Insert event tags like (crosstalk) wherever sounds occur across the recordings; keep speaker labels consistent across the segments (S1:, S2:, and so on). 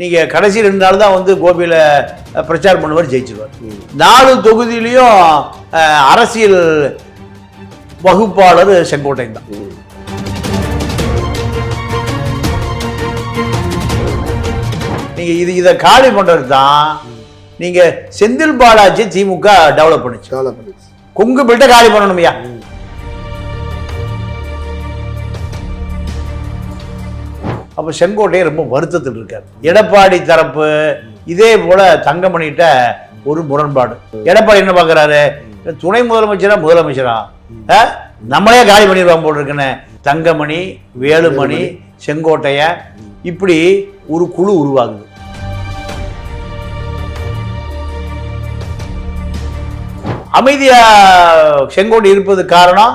S1: நீங்கள் கடைசி ரெண்டு நாள் தான் வந்து கோபியில் பிரச்சாரம் பண்ணுவார் ஜெயிச்சிருவார். நாலு தொகுதியிலையும் அரசியல் வகுப்பாளர் செங்கோட்டையன் தான். நீங்கள் இது இதை காலி பண்ணுறது தான். நீங்கள் செந்தில் பாலாஜி திமுக டெவலப் பண்ணுச்சு.
S2: டெவலப் பண்ணிச்சு.
S1: கொங்கு பெல்ட்டை காலி பண்ணணும்யா. அப்போ செங்கோட்டையை ரொம்ப வருத்தத்தில் இருக்கார். எடப்பாடி தரப்பு இதே போல தங்கமணிகிட்ட ஒரு முரண்பாடு. எடப்பாடி என்ன பார்க்குறாரு துணை முதலமைச்சரா முதலமைச்சரா? நம்மளே காலி பண்ணிடுவாங்க போல் இருக்குன்னு. தங்கமணி வேலுமணி செங்கோட்டையன் இப்படி ஒரு குழு உருவாகுது. அமைதியா செங்கோட்டை இருப்பது காரணம்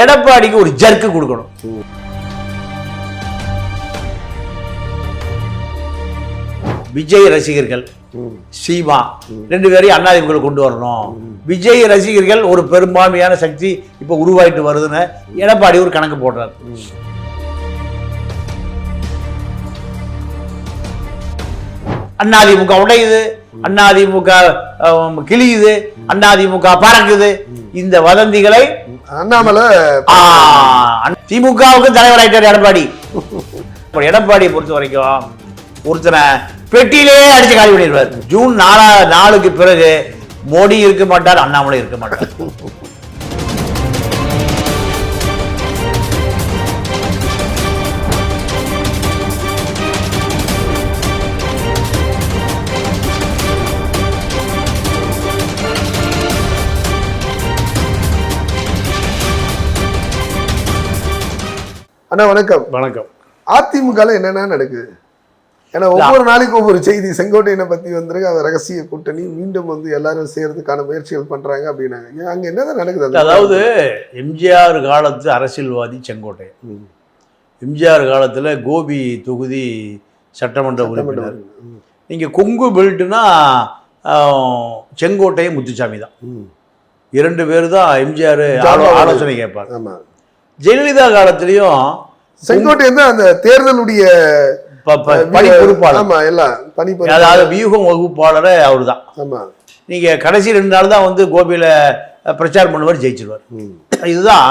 S1: எடப்பாடிக்கு ஒரு ஜர்க்கு கொடுக்கணும். விஜய் ரசிகர்கள். சீமா ரெண்டு பேரையும் அண்ணாதிமுக கொண்டு வரணும். விஜய் ரசிகர்கள் ஒரு பெரும்பான்மையான சக்தி இப்போ உருவாயிட்டு வருதுன்னு எடப்பாடி ஒரு கணக்கு போடுறாரு. அண்ணாதிமுக உடையுது அண்ணாதிமுக அஹ், கிழியுது அண்ணாதிமுக பறக்குது. இந்த வதந்திகளை
S2: அண்ணாமலை
S1: திமுகவுக்கு தலைவராயிட்டார் எடப்பாடி. இப்ப எடப்பாடியை பொறுத்த வரைக்கும் ஒருத்தனை பெட்டியிலே அடிச்சு காலி பண்ணிடுவார். ஜூன் நாலா நாளுக்கு பிறகு மோடி இருக்க மாட்டார் அண்ணாமலை இருக்க மாட்டார்.
S2: அண்ணா வணக்கம்.
S1: வணக்கம்.
S2: அதிமுகல என்னென்ன நடக்குது? ஏன்னா ஒவ்வொரு நாளைக்கு ஒவ்வொரு செய்தி. செங்கோட்டையனை பத்தி வந்திருக்கு அவர் ரகசிய கூட்டணி மீண்டும் வந்து எல்லாரும் சேர்றதுக்கான முயற்சிகள் பண்றாங்க அப்படின்னாங்க. அங்க என்னதான் நடக்குது அது?
S1: அதாவது எம்ஜிஆர் காலத்து அரசியல்வாதி செங்கோட்டை. எம்ஜிஆர் காலத்துல கோபி தொகுதி சட்டமன்ற உறுப்பினர்.
S2: ம்.
S1: நீங்க கொங்கு பெல்ட்னா செங்கோட்டையை முத்துசாமி தான். இரண்டு பேர் தான் எம்ஜிஆர் ஆலோசனை கேட்பார். ஜெயலலிதா காலத்திலையும்
S2: செங்கோட்டையன் தான் அந்த தேர்தலுடைய
S1: பணி பொறுப்பாளர்
S2: ஆமா எல்லாம் பணி
S1: அதாவது வியூகம் வகுப்பாளரே அவர் தான்
S2: ஆமா.
S1: நீங்க கடைசி ரெண்டு நாள் தான் வந்து கோபியில பிரச்சாரம் பண்ணுவார் ஜெயிச்சிருவார். இதுதான்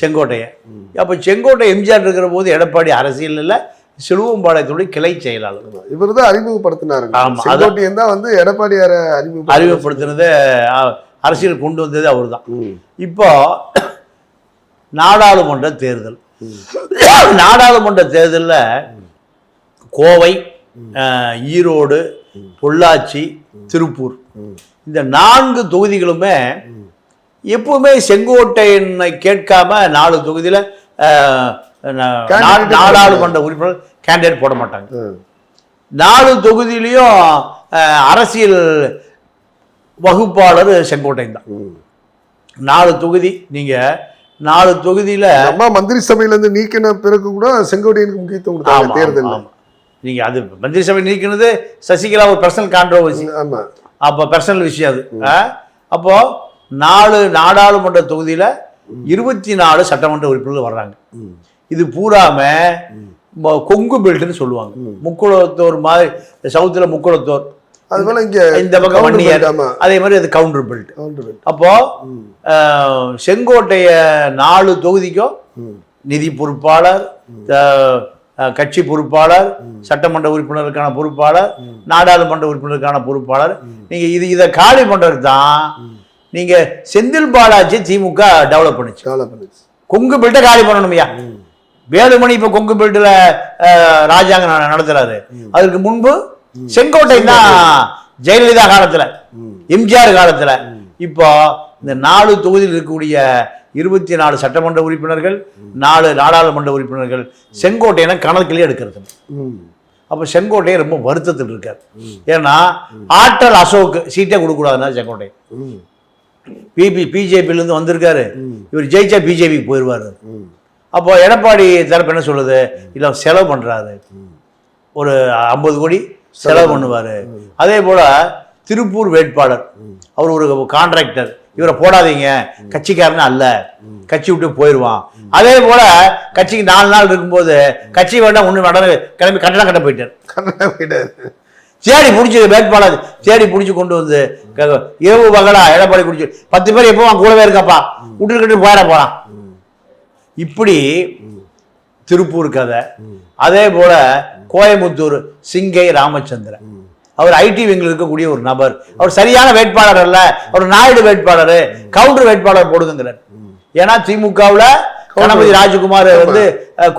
S1: செங்கோட்டையன் அப்ப செங்கோட்டை எம்ஜிஆர் இருக்கிற போது எடப்பாடி அரசியல் இல்ல சிலுவம்பாளையத்துடைய கிளை செயலாளர்.
S2: ஆமா. இவர்தான் அறிமுகப்படுத்தினாரு. செங்கோட்டையன் தான் வந்து எடப்பாடியார அறிமுக
S1: அறிமுகப்படுத்தினது அரசியல் கொண்டு வந்தது அவர் தான். இப்போ நாடாளுமன்ற தேர்தல். நாடாளுமன்ற தேர்தலில் கோவை ஈரோடு பொள்ளாச்சி திருப்பூர். இந்த நான்கு தொகுதிகளுமே எப்பவுமே செங்கோட்டையனை கேட்காம நாலு தொகுதியில் நாடாளுமன்ற உறுப்பினர் கேண்டிடேட் போட மாட்டாங்க. நாலு தொகுதியிலையும் அரசியல் வகுப்பாளர் செங்கோட்டையன் தான். நாலு தொகுதி நீங்க நாலு தொகுதியில
S2: அம்மா மந்திரி சபையில இருந்து நீக்கின பிறகு கூட செங்கோட்டையனுக்கு முக்கியத்துவம் கொடுத்தாங்க தேர்தல்
S1: ஆமா. நீங்க அது மந்திரி சபை நீக்கினது சசிகலா ஒரு பர்சனல் கான்ட்ரவர்சி
S2: ஆமா.
S1: அப்போ பர்சனல் விஷயம் அது. ஆ? அப்போ நாலு நாடாளுமன்ற தொகுதியில இருபத்தி நாலு சட்டமன்ற உறுப்பினர்கள் வர்றாங்க. இது பூராம கொங்கு பெல்ட்னு சொல்லுவாங்க. முக்குளத்தோர் மாதிரி சவுத்துல முக்குளத்தோர்.
S2: அது போல இங்க
S1: இந்த பக்கம் வன்னியர். அதே மாதிரி அது கவுண்டர் பெல்ட். அப்போ செங்கோட்டைய நாலு தொகுதிக்கும். நிதி பொறுப்பாளர் கட்சி பொறுப்பாளர் சட்டமன்ற உறுப்பினருக்கான பொறுப்பாளர் நாடாளுமன்ற உறுப்பினருக்கான பொறுப்பாளர். நீங்க இது இதை காலி பண்றது தான். நீங்க செந்தில் பாலாஜி திமுக டெவலப் பண்ணுச்சு. கொங்கு பெல்ட்டை காலி பண்ணணும்யா. வேலுமணி இப்ப கொங்கு பெல்ட்ல ராஜாங்க நடத்துறாரு. அதுக்கு முன்பு செங்கோட்டை தான் ஜெயலலிதா காலத்துல எம்ஜிஆர் காலத்துல. இப்போ இந்த நாலு தொகுதியில் இருக்கக்கூடிய இருபத்தி நாலு சட்டமன்ற உறுப்பினர்கள் நாலு நாடாளுமன்ற உறுப்பினர்கள் செங்கோட்டையனை கணக்கிலே எடுக்கிறது.
S2: ம்.
S1: அப்போ செங்கோட்டையை ரொம்ப வருத்தத்தில் இருக்கார். ஏன்னா ஆற்றல் அசோக்கு சீட்டே கொடுக்கக்கூடாதுன்னா செங்கோட்டை பிபி பிஜேபியிலேருந்து வந்திருக்காரு. இவர் ஜெயிச்சா பிஜேபிக்கு போயிடுவார் அப்போ எடப்பாடி தரப்பு என்ன சொல்லுது? இல்லை செலவு பண்ணுறாரு ஒரு ஐம்பது கோடி செலவு பண்ணுவார். அதே போல் திருப்பூர் வேட்பாளர் அவர் ஒரு கான்ட்ராக்டர் இவரை போடாதீங்க. கட்சிக்காரன் அல்ல. கட்சி விட்டு போயிடுவான். அதே போல கட்சிக்கு நாலு நாள் இருக்கும்போது கட்சி வேண்டாம் ஒண்ணு வேண்டாம். கிளம்பி கட்டணம் கட்ட போயிட்டார்.
S2: கண்ணா போயிட்டாரு.
S1: தேடி பிடிச்சி வேட்பாளர். தேடி பிடிச்சி கொண்டு வந்து இரவு பகலா எடப்பாடி பிடிச்சி பத்து பேர் எப்போ அவன் கூடவே இருக்காப்பா. விட்டுக்கிட்டு போயிட போறான். இப்படி திருப்பூர் கதை. அதே போல கோயம்புத்தூர் சிங்கை ராமச்சந்திரன். அவர் ஐடி விங்கில் இருக்கக்கூடிய ஒரு நபர். அவர் சரியான வேட்பாளர் அல்ல. அவர் நாயுடு வேட்பாளர். கவுண்டர் வேட்பாளர் போடுங்கிறார் ஏன்னா திமுகவுல கணபதி ராஜகுமார் வந்து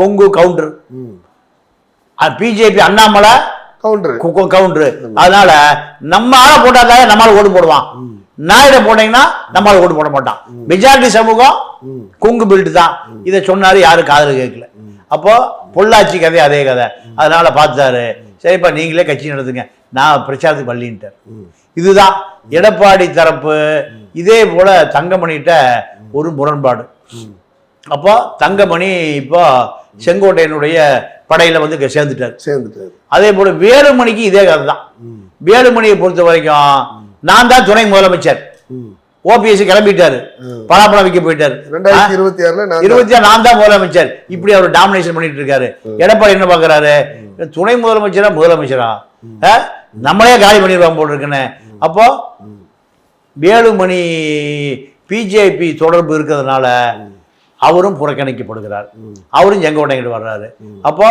S1: கொங்கு கவுண்டர். பிஜேபி அண்ணாமலை
S2: கவுண்டரு.
S1: அதனால நம்ம ஆளை போட்டாதான் நம்மளால ஓட்டு போடுவான். நாயுட போட்டீங்கன்னா நம்மளால ஓட்டு போட மாட்டான். மெஜாரிட்டி சமூகம் கொங்கு பில்ட் தான். இதை சொன்னாரு யாரும் காதுல கேட்கல. அப்போ பொள்ளாச்சி கதை அதே கதை. அதனால பார்த்தாரு. சரிப்பா நீங்களே கட்சி நடத்துங்க. நான் பிரச்சாரத்துக்கு வள்ளின்ட்டார். இதுதான் எடப்பாடி தரப்பு. இதே போல தங்கமணிகிட்ட ஒரு முரண்பாடு. அப்போ தங்கமணி இப்போ செங்கோட்டையனுடைய படையில வந்து சேர்ந்துட்டார்.
S2: சேர்ந்துட்டாரு.
S1: அதே போல வேலுமணிக்கு இதே கதை தான் வேலுமணியை பொறுத்த வரைக்கும் நான் தான் துணை முதலமைச்சர். ஓபிஎஸ் கிளம்பிட்டாரு. பலாப்பழம் விற்க போயிட்டாரு.
S2: ரெண்டாயிரத்தி இருபத்தி ஆறுல
S1: இருபத்தி ஆறு நான் தான் முதலமைச்சர். இப்படி அவர் டாமினேஷன் பண்ணிட்டு இருக்காரு. எடப்பாடி என்ன பாக்குறாரு? துணை முதலமைச்சரா முதலமைச்சரா? நம்மளே காலி பண்ணிடுவாங்க போல் இருக்குன்னு. அப்போ வேலுமணி பிஜேபி தொடர்பு இருக்கிறதுனால அவரும் புறக்கணிக்கப்படுகிறார். அவரும் செங்கோட்டையிட்டு வர்றாரு. அப்போ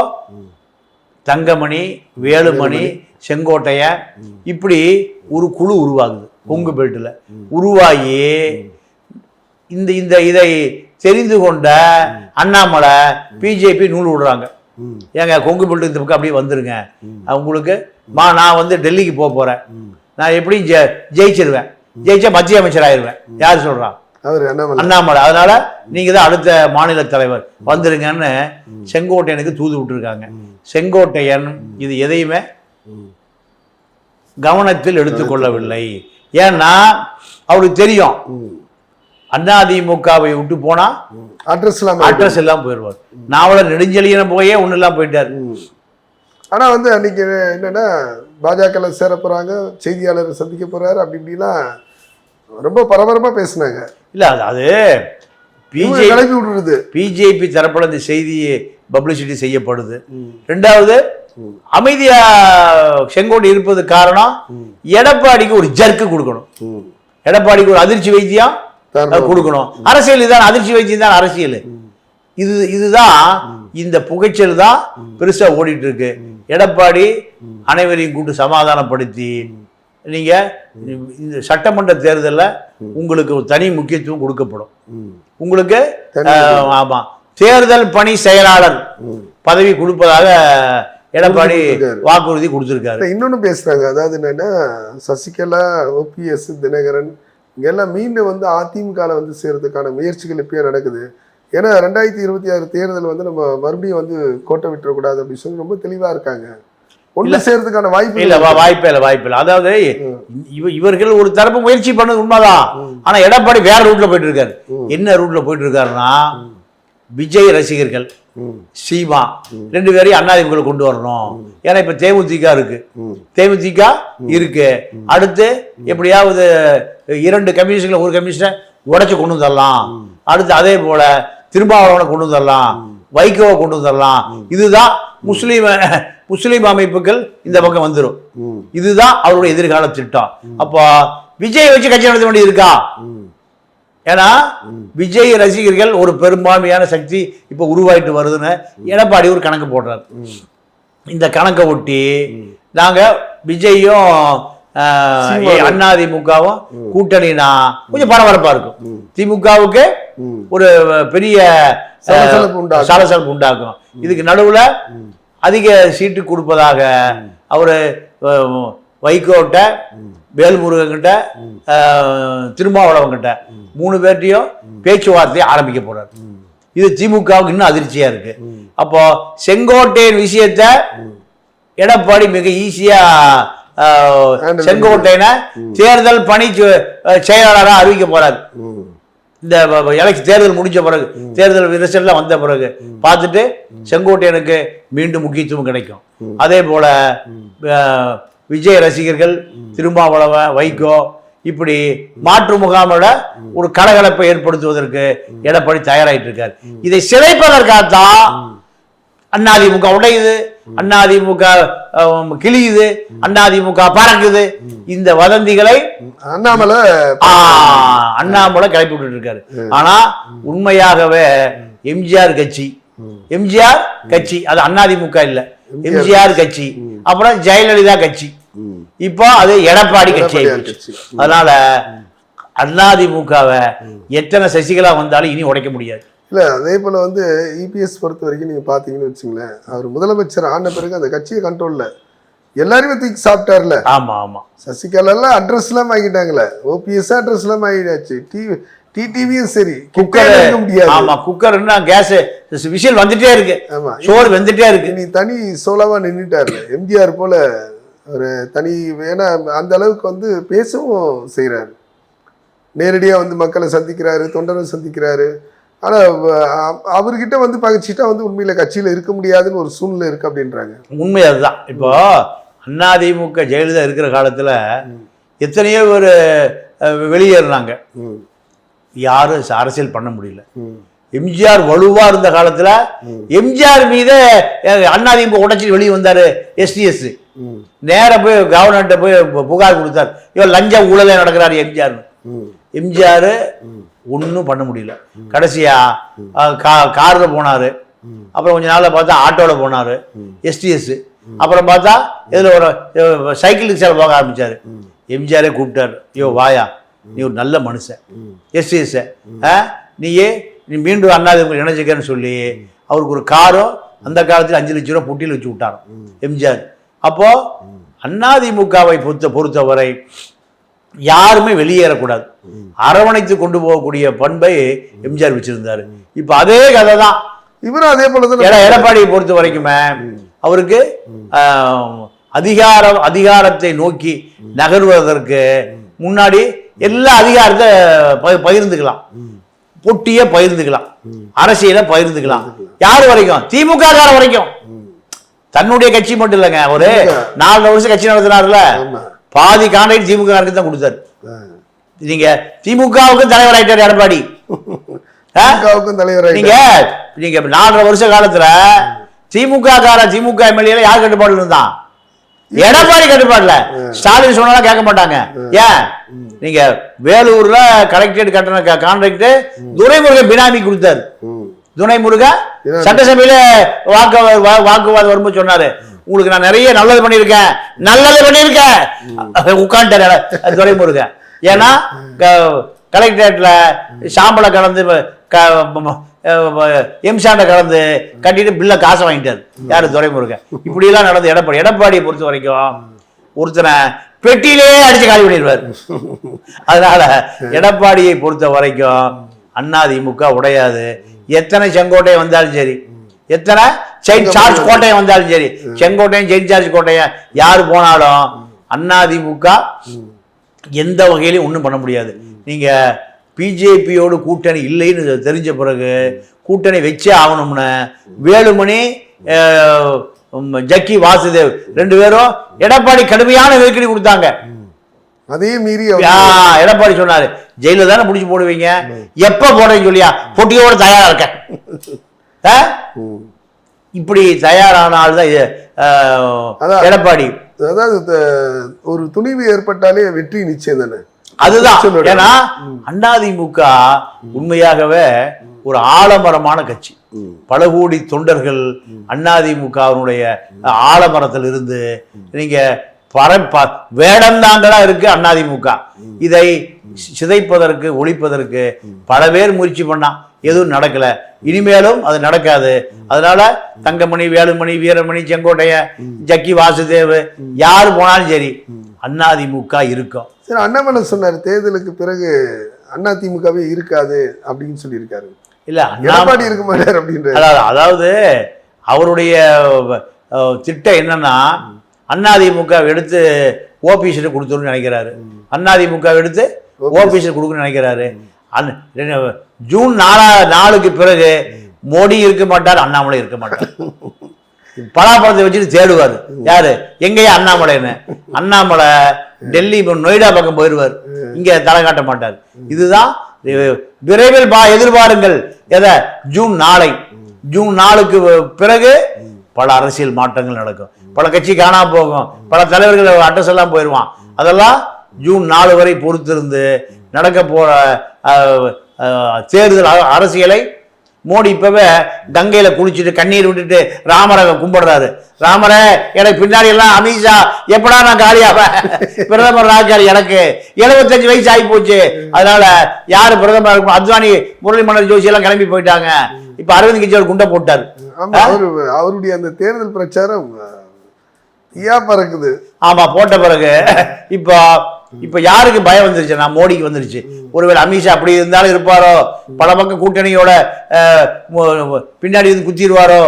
S1: தங்கமணி வேலுமணி செங்கோட்டையன் இப்படி ஒரு குழு உருவாகுது. கொங்கு பெல்ட்டில் உருவாகி இந்த இந்த இதை தெரிந்து கொண்ட அண்ணாமலை பிஜேபி நூல் விடுறாங்க. ஏங்க கொங்கு பெல்ட் இந்த பக்கம் அப்படியே வந்துருங்க. உங்களுக்கு மா. நான் வந்து டெல்லிக்கு போக போறேன். நான் எப்படியும் ஜெ ஜெயிச்சிருவேன். ஜெயிச்சா மத்திய அமைச்சர் ஆயிருவேன் யார்
S2: அவர் அண்ணாமலை.
S1: அதனால நீங்க தான் அடுத்த மாநில தலைவர். வந்துருங்கன்னு செங்கோட்டையனுக்கு தூது விட்டுருக்காங்க. செங்கோட்டையன் இது எதையுமே. கவனத்தில் எடுத்துக்கொள்ளவில்லை. ஏன்னா அவருக்கு தெரியும்
S2: ம்.
S1: அதிமுகவை விட்டு போனா.
S2: அட்ரஸ் இல்லாம
S1: அட்ரஸ் எல்லாம் போயிடுவார் நாவலர் நெடுஞ்செழியன போயே ஒண்ணு எல்லாம் போயிட்டார்.
S2: ஆனா வந்து அன்னைக்கு என்னன்னா பாஜகல சேர போறாங்க செய்தியாளர் சந்திக்க போறாரு அப்படி இப்படிலாம் ரொம்ப பரபரப்பா பேசுனாங்க
S1: இல்ல அது பிஜேபி
S2: கிளப்பி விடுறது
S1: பிஜேபி தரப்புல இந்த செய்தி பப்ளிசிட்டி செய்யப்படுது. ரெண்டாவது. அமைதியா செங்கோடு இருப்பது காரணம் எடப்பாடிக்கு ஒரு ஜர்க்கு கொடுக்கணும். எடப்பாடிக்கு ஒரு அதிர்ச்சி வைத்தியம் கொடுக்கணும். அரசியல் இதான் அதிர்ச்சி வைத்தியம் தான் அரசியல். இது இதுதான் இந்த புகைச்சல் தான் பெருசா ஓடிட்டு இருக்கு எடப்பாடி அனைவரையும் கூட்டு சமாதானப்படுத்தி நீங்க இந்த சட்டமன்ற தேர்தல்ல உங்களுக்கு ஒரு தனி முக்கியத்துவம் கொடுக்கப்படும். உங்களுக்கு ஆமா தேர்தல் பணி செயலாளர். பதவி கொடுப்பதாக எடப்பாடி. வாக்குறுதி கொடுத்திருக்காரு.
S2: இல்ல, இன்னொன்னு பேசுறாங்க. அதாவது என்னன்னா சசிகலா ஓபிஎஸ் தினகரன் இங்க எல்லாம் மீண்டும் வந்து அதிமுகல வந்து சேர்றதுக்கான முயற்சிகள் இப்பயே நடக்குது. ஏன்னா ரெண்டாயிரத்தி இருபத்தி ஆறு தேர்தல் வந்து நம்ம மறுபடியும் வந்து கோட்டை விட்டுறக்கூடாது அப்படின்னு சொல்லி ரொம்ப தெளிவா இருக்காங்க. ஒண்ணு சேர்றதுக்கான வாய்ப்பு
S1: இல்ல வாய்ப்பே இல்லை வாய்ப்பே இல்லை. அதாவது இவ இவர்கள் ஒரு தரப்பு முயற்சி பண்ணது உண்மைதான். ஆனா எடப்பாடி வேற ரூட்ல போயிட்டு இருக்காரு. என்ன ரூட்ல போயிட்டு இருக்காருன்னா விஜய் ரசிகர்கள். சீமா. ரெண்டு பேரையும் அண்ணாதிமுக கொண்டு வரணும். ஏன்னா இப்ப தேமுதிக இருக்கு. தேமுதிக இருக்கு. அடுத்து எப்படியாவது இரண்டு கமிஷன்ல ஒரு கமிஷனை உடைச்சு கொண்டு வந்துடலாம் அடுத்து அதே போல திருமாவளவனை கொண்டு வந்துடலாம் வைகோவை கொண்டு வந்துடலாம் இதுதான் முஸ்லீம் முஸ்லீம் அமைப்புகள் இந்த பக்கம் வந்துடும் இதுதான் அவருடைய எதிர்கால திட்டம். அப்போ விஜய் வச்சு கட்சி நடத்த வேண்டியது இருக்கா? ஏன்னா விஜய் ரசிகர்கள் ஒரு பெரும்பான்மையான சக்தி இப்போ உருவாயிட்டு வருதுன்னு எடப்பாடி ஒரு கணக்கு போடுறாரு. இந்த கணக்கை ஒட்டி நாங்க விஜயும்
S2: சீமானும்.
S1: அதிமுகவும் கூட்டணினா கொஞ்சம் பரபரப்பா இருக்கும். திமுகவுக்கு. ஒரு பெரிய
S2: சலசலப்பு உண்டாக்கும்.
S1: இதுக்கு நடுவுல அதிக சீட்டு கொடுப்பதாக அவரு வைகோட்ட வேல்முருகன் கிட்ட திருமாவளவன் கிட்ட மூணு பேர்ட்டையும் பேச்சுவார்த்தையை ஆரம்பிக்க போறாரு. இது திமுகவுக்கு இன்னும் அதிர்ச்சியா இருக்கு. அப்போ செங்கோட்டையன் விஷயத்த எடப்பாடி மிக ஈஸியா செங்கோட்டையனை தேர்தல் பணி செ- அஹ், செயலாளரா அறிவிக்க போறாரு. இந்த எலக்ஷன் தேர்தல் முடிஞ்ச பிறகு தேர்தல் ரிசல்ட்லாம் வந்த பிறகு பார்த்துட்டு செங்கோட்டையனுக்கு மீண்டும் முக்கியத்துவம் கிடைக்கும். அதே போல விஜய் ரசிகர்கள் திருமாவளவன் வைகோ இப்படி மாற்று முகாமோட ஒரு கலகலப்பை ஏற்படுத்துவதற்கு எடப்பாடி தயாராயிட்டு இருக்காரு இதை சிதைப்பதற்காகத்தான் அதிமுக உடையுது அதிமுக அஹ், கிழியுது அதிமுக பறக்குது. இந்த வதந்திகளை
S2: அண்ணாமலை
S1: அண்ணாமலை கிளப்பி விட்டுட்டு இருக்காரு ஆனா உண்மையாகவே எம்ஜிஆர் கட்சி எம்ஜிஆர் கட்சி அது அதிமுக இல்ல எம்ஜிஆர் கட்சி. அப்புறம் ஜெயலலிதா கட்சி. இப்போ அது எடப்பாடி கட்சி. அதனால அதிமுகவை எத்தனை சசிகலா வந்தாலும் இனி உடைக்க முடியாது.
S2: இல்ல அதே போல வந்து இபிஎஸ் பொறுத்த வரைக்கும் நீங்க பாத்தீங்கன்னு வச்சுங்களேன் அவர் முதலமைச்சர் ஆன பிறகு அந்த கட்சியை கண்ட்ரோல்ல எல்லாருமே தூக்கி சாப்பிட்டார்ல.
S1: ஆமா ஆமா.
S2: சசிகலாலாம் அட்ரஸ் எல்லாம் வாங்கிட்டாங்களே. ஓபிஎஸ் அட்ரஸ் எல்லாம் வாங்கிட்டாச்சு டிவி டிடிவியும் சரி.
S1: குக்கர்
S2: முடியாது.
S1: ஆமா குக்கர்னா கேஸ் விசில் வந்துட்டே இருக்கு.
S2: ஆமா.
S1: சோறு வெந்துட்டே இருக்கு.
S2: இனி தனி சோலாவா நின்றுட்டார்ல எம்ஜிஆர் போல ஒரு தனி ஏன்னா அந்த அளவுக்கு வந்து பேசவும் செய்றாரு. நேரடியா வந்து மக்களை சந்திக்கிறாரு தொண்டரை சந்திக்கிறாரு. ஆனா அ- அவர்கிட்ட வந்து பகிச்சிட்டா வந்து உண்மையில கட்சியில இருக்க முடியாதுன்னு ஒரு சூழ்நிலை இருக்கு அப்படின்றாங்க.
S1: உண்மை அதுதான். இப்போ அதிமுக ஜெயலலிதா இருக்கிற காலத்துல எத்தனையோ ஒரு வெளியேறினாங்க. யாரும் அரசியல் பண்ண முடியல. எம்ஜிஆர் வலுவா இருந்த காலத்துல எம்ஜிஆர் மீது அதிமுக உடைச்சி வெளியே வந்தாரு எஸ்டிஎஸ் நேரா போய் கவர்னர்கிட்ட போய் புகார் கொடுத்தார். இவர் லஞ்ச ஊழலே நடக்கிறாரு எம்ஜிஆர் எம்ஜிஆர் ஒன்றும் பண்ண முடியல. கடைசியா கா காரில் போனாரு. அப்புறம் கொஞ்ச நாள்ல பார்த்தா ஆட்டோவில் போனாரு. எஸ்டிஎஸ் அப்புறம் பார்த்தா இதில் ஒரு சைக்கிள் ரிக்ஷாவில் போக ஆரம்பிச்சாரு. எம்ஜிஆரே கூப்பிட்டாரு. ஐயோ வாயா. நீ ஒரு நல்ல மனுஷன். எஸ்டிஎஸ். நீயே நீ மீண்டும் அண்ணாதிமுக இணைஞ்சிக்கன்னு சொல்லி அவருக்கு ஒரு காரும் அந்த காலத்தில் அஞ்சு லட்ச ரூபா புட்டியில் வச்சு விட்டாராம். எம்ஜிஆர். அப்போ அதிமுகவை பொறுத்த பொறுத்தவரை யாருமே வெளியேறக்கூடாது. அரவணைத்து கொண்டு போகக்கூடிய பண்பை எம்ஜிஆர் வச்சிருந்தாரு. இப்ப அதே கதை தான்
S2: இவரும் அதே
S1: எட- எடப்பாடியை பொறுத்த வரைக்குமே அவருக்கு அதிகாரம் அதிகாரத்தை நோக்கி நகர்வதற்கு முன்னாடி எல்லா அதிகாரத்தை பகிர்ந்துக்கலாம். பொட்டிய பகிர்ந்துக்கலாம். அரசியலை பகிர்ந்துக்கலாம். யார் வரைக்கும்? திமுக வரைக்கும். தன்னுடைய கட்சி மட்டும் இல்லைங்க ஒரு நாலு வருஷம் கட்சி நடத்தினார்ல பாதி கான்ட்ராக்ட் திமுக தான் கொடுத்தாரு. நீங்க திமுகவுக்கும் தலைவர் ஆயிட்டார் எடப்பாடி.
S2: தலைவராக
S1: நீங்க நீங்க நாலரை வருஷ காலத்துல திமுக கார திமுக எம்எல்ஏ யார் கட்டுப்பாடுல இருந்தான்? எடப்பாடி கட்டுப்பாடுல. ஸ்டாலின் சொன்னாலும் கேட்க மாட்டாங்க. ஏன்? நீங்க வேலூர்ல கலெக்டரேட் கட்டண கான்ட்ராக்ட் துரைமுருகன் பினாமி கொடுத்தாரு.
S2: பினாமி.
S1: சட்டசபையில வாக்கு வாக்குவாதம் வரும்போது சொன்னாரு. உங்களுக்கு நான் நிறைய நல்லது பண்ணியிருக்கேன். நல்லது பண்ணியிருக்கேன். உட்காந்துட்டாரு துரைமுருகன். ஏன்னா கலெக்டரேட்ல சாம்பலை கலந்து எம்சாண்டை கலந்து கட்டிட்டு பில்ல காசை வாங்கிட்டாரு. யாரு? துரைமுருகன். இப்படிலாம் நடந்து எடப்பாடி. எடப்பாடியை பொறுத்த வரைக்கும் ஒருத்தனை பெட்டியிலே அடிச்சு காலி பண்ணிடுவார். அதனால எடப்பாடியை பொறுத்த வரைக்கும் அதிமுக உடையாது. எத்தனை செங்கோட்டையை வந்தாலும் சரி எத்தனை செயின் சார்ஜ் கோட்டையம் வந்தாலும் சரி செங்கோட்டையும் செயின் சார்ஜ் கோட்டையம் யார் போனாலும் அதிமுக எந்த வகையிலையும் ஒன்றும் பண்ண முடியாது. நீங்க பிஜேபியோடு கூட்டணி இல்லைன்னு தெரிஞ்ச பிறகு கூட்டணி வச்சே ஆகணும்னு வேலுமணி ஜக்கி வாசுதேவ் ரெண்டு பேரும் எடப்பாடி கடுமையான நெருக்கடி கொடுத்தாங்க
S2: அதையும் மீறி
S1: எடப்பாடி சொன்னாரு ஜெயில தானே பிடிச்சி போடுவீங்க எப்ப போடுறீங்க சொல்லியா பொட்டியோட தயாரா இருக்க ஆ?
S2: ம்.
S1: இப்படி தயாரான ஆள் தான். எடப்பாடி
S2: அதாவது ஒரு துணிவு ஏற்பட்டாலே வெற்றி நிச்சயம் தானே
S1: அதுதான். ஏன்னா அதிமுக உண்மையாகவே ஒரு ஆலமரமான கட்சி. பல கோடி தொண்டர்கள் அதிமுகவினுடைய ஆலமரத்தில் இருந்து நீங்க பர ப- வேடந்தாங்களா இருக்கு அதிமுக இதை சிதைப்பதற்கு ஒழிப்பதற்கு பல பேர் முயற்சி பண்ணா எதுவும் நடக்கல. இனிமேலும் அது நடக்காது. அதனால தங்கமணி வேலுமணி வீரமணி செங்கோட்டைய ஜக்கி வாசுதேவ் யார் போனாலும் சரி அதிமுக இருக்கும்.
S2: சரி அண்ணாமலை சொன்னார் தேர்தலுக்கு பிறகு அண்ணா திமுகவே இருக்காது அப்படின்னு சொல்லியிருக்காரு.
S1: இல்ல
S2: எடப்பாடி இருக்க மாட்டார் அப்படின்ற
S1: அதாவது அவருடைய திட்டம் என்னன்னா அதிமுக எடுத்து ஓபிஎஸ் கொடுத்துருன்னு நினைக்கிறாரு. அதிமுக எடுத்து ஓபிஎஸ் கொடுக்கணும்னு நினைக்கிறாரு. ரெண்டு- ஜூன் நாலா நாளுக்கு பிறகு மோடி இருக்க மாட்டார் அண்ணாமலை இருக்க மாட்டார். (laughs) பலாப்பழத்தை வச்சுட்டு தேடுவார். யாரு? எங்கேயா அண்ணாமலைன்னு. அண்ணாமலை டெல்லி நொய்டா பக்கம் போயிடுவார் இங்க தலை காட்ட மாட்டார். இதுதான் விரைவில் பா எதிர்பாருங்கள். எதை? ஜூன் நாளை. ஜூன் நாளுக்கு பிறகு பல அரசியல் மாற்றங்கள் நடக்கும். பல கட்சி காணாம போகும். பல தலைவர்கள் அட்ரஸ் எல்லாம் போயிடுவான் அதெல்லாம் ஜூன் நாலு வரை பொறுத்திருந்து நடக்க போற தேர்தல் அரசியலை மோடி இப்பவே கங்கையில குளிச்சுட்டு கண்ணீர் விட்டுட்டு ராமரை கும்பிடுறாரு. ராமரே எனக்கு பின்னாடி எல்லாம் அமித்ஷா. எப்படா நான் காலியாவேன் பிரதமர் ராஜார் எனக்கு எழுபத்தஞ்சு வயசு ஆகி போச்சு. அதனால யாரு பிரதமர் இருக்கும்? அத்வானி முரளி மன்னர் ஜோஷி எல்லாம் கிளம்பி போயிட்டாங்க. இப்ப அரவிந்த் கெஜ்ரிவால் குண்டை போட்டார்.
S2: அவருடைய அந்த தேர்தல் பிரச்சாரம் தீயா பறக்குது.
S1: ஆமா போட்ட பிறகு இப்போ இப்ப யாருக்கு பயம் வந்துருச்சு நான் மோடிக்கு வந்துருச்சு. ஒருவேளை அமித்ஷா அப்படி இருந்தாலும் இருப்பாரோ? பல பக்கம் கூட்டணியோட பின்னாடி வந்து குத்திடுவாரோ?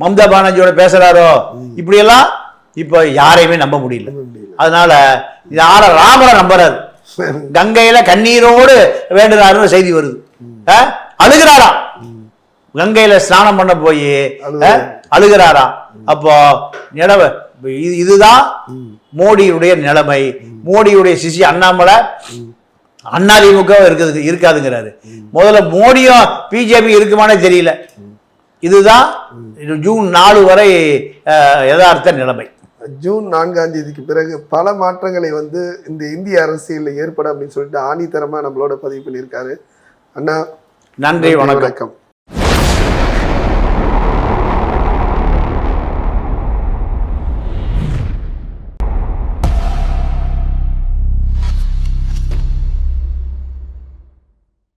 S1: மம்தா பானர்ஜியோட பேசுறாரோ? இப்படியெல்லாம் இப்போ யாரையுமே நம்ப முடியல. அதனால யார ராமரை நம்புறாரு. கங்கையில கண்ணீரோடு வேண்டுறாருன்னு செய்தி வருது. அஹ், அழுகிறாராம் கங்கையில ஸ்நானம் பண்ண போய்
S2: அழுகிறாரு.
S1: அப்போ இதுதான் மோடியுடைய நிலைமை மோடியுடைய சிசி அண்ணாமலை அதிமுக இருக்குது இருக்காதுங்கிறாரு. முதல்ல மோடியும் பிஜேபி இருக்குமானே தெரியல. இதுதான் இது ஜூன் நாலு வரை யதார்த்த நிலைமை.
S2: ஜூன் நான்காம் தேதிக்கு பிறகு பல மாற்றங்களை வந்து இந்த இந்திய அரசியலில் ஏற்படும் அப்படின்னு சொல்லிட்டு ஆணித்தரமா நம்மளோட பதிவு பண்ணியிருக்காரு. அண்ணா
S1: நன்றி
S2: வணக்கம்.